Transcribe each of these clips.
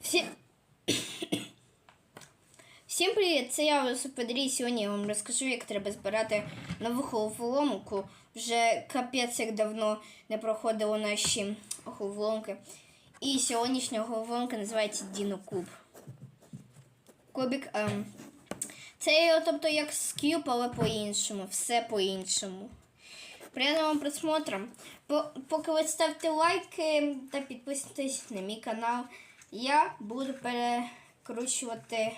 Всі... Всім привіт! Це я і Сьогодні я вам розкажу, як треба збирати нову головоломку. Вже капець як давно не проходили наші головоломки. І сьогоднішня головоломка називається Діно Куб. Кубик. Ем, це тобто як Cube, але по-іншому. Все по-іншому. Приємного вам просмотру. По- Поки ви ставте лайки та підписуйтесь на мій канал, я буду перекручувати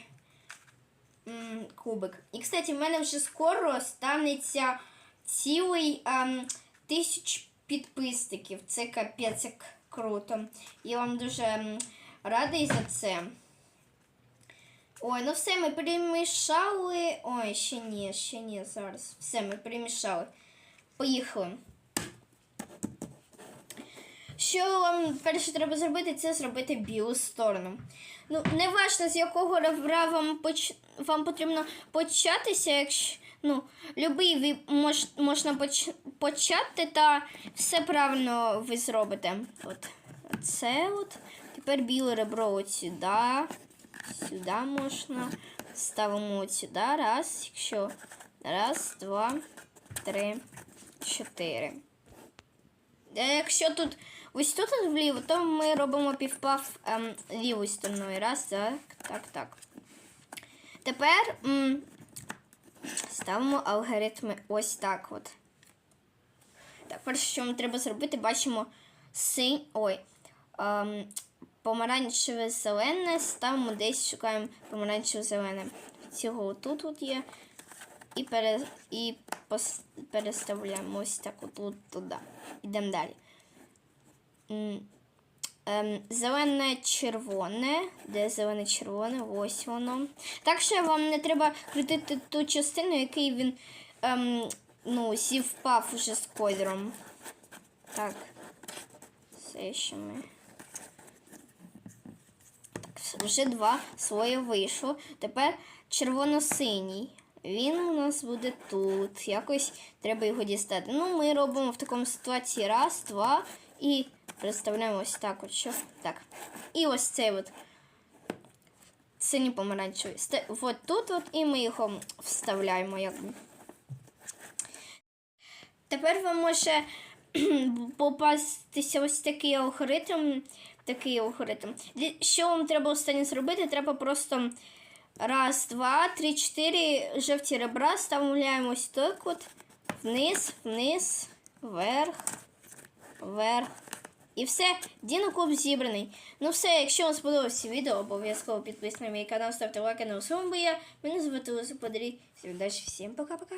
кубик. І, кстати, в мене вже скоро станеться цілий ем, тисяч підписників. Це капець як круто. Я вам дуже м, радий за це. Ой, ну все, ми перемішали. Ой, ще ні, ще ні, зараз. Все, ми перемішали. Поїхали. Що вам перше треба зробити, це зробити білу сторону. Ну, не важно, з якого ребра вам, поч... вам потрібно початися, якщо ну, любий ви мож... можна поч... почати, та все правильно ви зробите. От. Це от. Тепер біле ребро от сюди. Сюди можна. Ставимо от сюди. Раз, якщо. Раз, два, три, чотири. Е, Якщо тут ось тут вліво, то ми робимо півпав ем, лівою стороною. Раз, так, так, так. Тепер м, ставимо алгоритми ось так от. Так, перше, що нам треба зробити, бачимо синь. Ой. Ем, помаранчеве зелене, ставимо десь, шукаємо помаранчеве зелене. Цього тут от є. І, пере, і пос, переставляємо ось так отут туди. Йдемо далі. Ем, зелене червоне. Де зелене червоне? Ось воно. Так що вам не треба крутити ту частину, який він ем, ну, зівпав уже з кольором. Так. Все ще ми. Так, вже два слої вийшло. Тепер червоно-синій. Він у нас буде тут. Якось треба його дістати. Ну, ми робимо в такому ситуації раз, два і представляємо ось так. От, що. Так. І ось цей от синій помаранчевий. От тут от, і ми його вставляємо. Якби. Тепер вам може попастися ось такий алгоритм. Такий алгоритм. Що вам треба останнє зробити? Треба просто раз, два, три, чотири жовті ребра вставляємо ось так от. Вниз, вниз, вверх, вверх. І все, Дінокуб зібраний. Ну все, якщо вам сподобалося відео, обов'язково підписуйтесь на мій канал, ставте лайки на усьому, бо я. Мене звати Лиза Подарі. Всім удачі, всім пока-пока.